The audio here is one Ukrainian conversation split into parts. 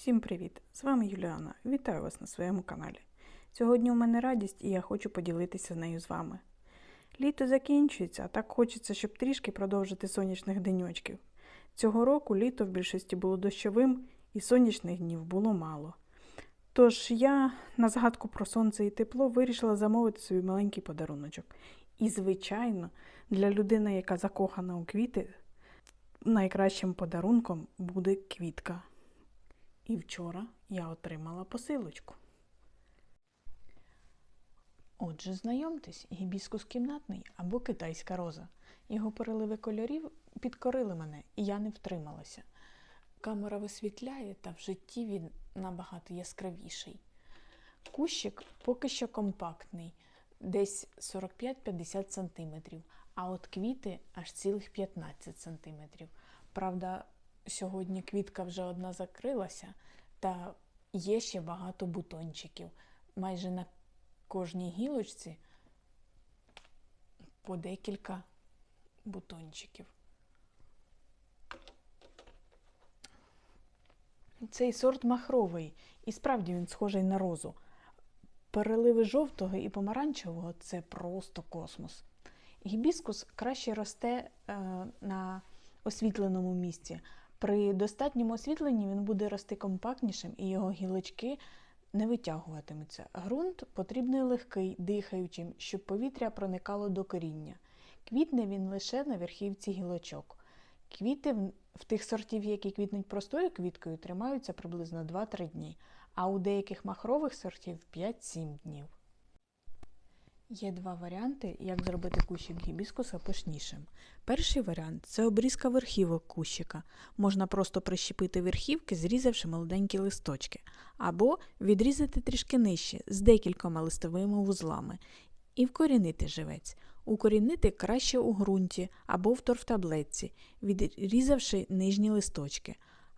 Всім привіт! З вами Юліана. Вітаю вас на своєму каналі. Сьогодні у мене радість і я хочу поділитися нею з вами. Літо закінчується, а так хочеться, щоб трішки продовжити сонячних деньочків. Цього року літо в більшості було дощовим і сонячних днів було мало. Тож я на згадку про сонце і тепло вирішила замовити собі маленький подаруночок. І, звичайно, для людини, яка закохана у квіти, найкращим подарунком буде квітка. І вчора я отримала посилочку. Отже, знайомтесь, гібіскус кімнатний або китайська роза. Його переливи кольорів підкорили мене, і я не втрималася. Камера висвітляє, та в житті він набагато яскравіший. Кущик поки що компактний, десь 45-50 см, а от квіти аж цілих 15 см. Правда, сьогодні квітка вже одна закрилася, та є ще багато бутончиків. Майже на кожній гілочці по декілька бутончиків. Цей сорт махровий, і справді він схожий на розу. Переливи жовтого і помаранчевого це просто космос. Гібіскус краще росте е, на освітленому місці. При достатньому освітленні він буде рости компактнішим і його гілочки не витягуватимуться. Грунт потрібний легкий, дихаючим, щоб повітря проникало до коріння. Квітне він лише на верхівці гілочок. Квіти в, тих сортів, які квітнуть простою квіткою, тримаються приблизно 2-3 дні, а у деяких махрових сортів 5-7 днів. Є два варіанти, як зробити кущик гібіскуса пишнішим. Перший варіант це обрізка верхівок кущика. Можна просто прищепити верхівки, зрізавши молоденькі листочки, або відрізати трішки нижче з декількома листовими вузлами і вкорінити живець. Укорінити краще у ґрунті або в торфтаблетці, відрізавши нижні листочки.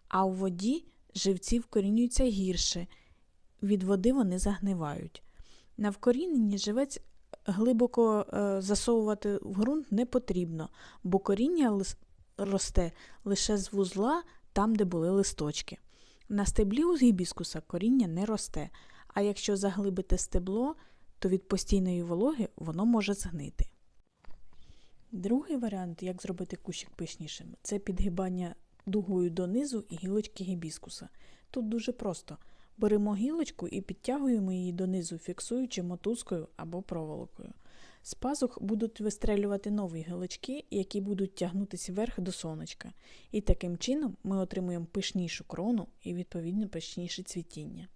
А у воді живці вкорінюються гірше, від води вони загнивають. На вкоріненні живець глибоко е, засовувати в ґрунт не потрібно, бо коріння росте лише з вузла там, де були листочки. На стеблі у гібіскуса коріння не росте, а якщо заглибити стебло, то від постійної вологи воно може згнити. Другий варіант, як зробити кущик пишнішим, це підгибання дугою донизу і гілочки гібіскуса. Тут дуже просто. Беремо гілочку і підтягуємо її донизу, фіксуючи мотузкою або проволокою. З пазух будуть вистрелювати нові гілочки, які будуть тягнутися вверх до сонечка. І таким чином ми отримуємо пишнішу крону і відповідно пишніше цвітіння.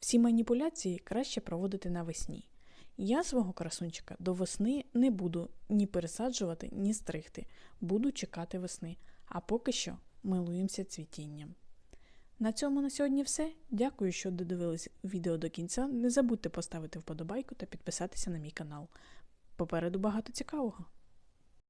Всі маніпуляції краще проводити навесні. Я свого красунчика до весни не буду ні пересаджувати, ні стригти. Буду чекати весни. А поки що милуємося цвітінням. На цьому на сьогодні все. Дякую, що додивились відео до кінця. Не забудьте поставити вподобайку та підписатися на мій канал. Попереду багато цікавого.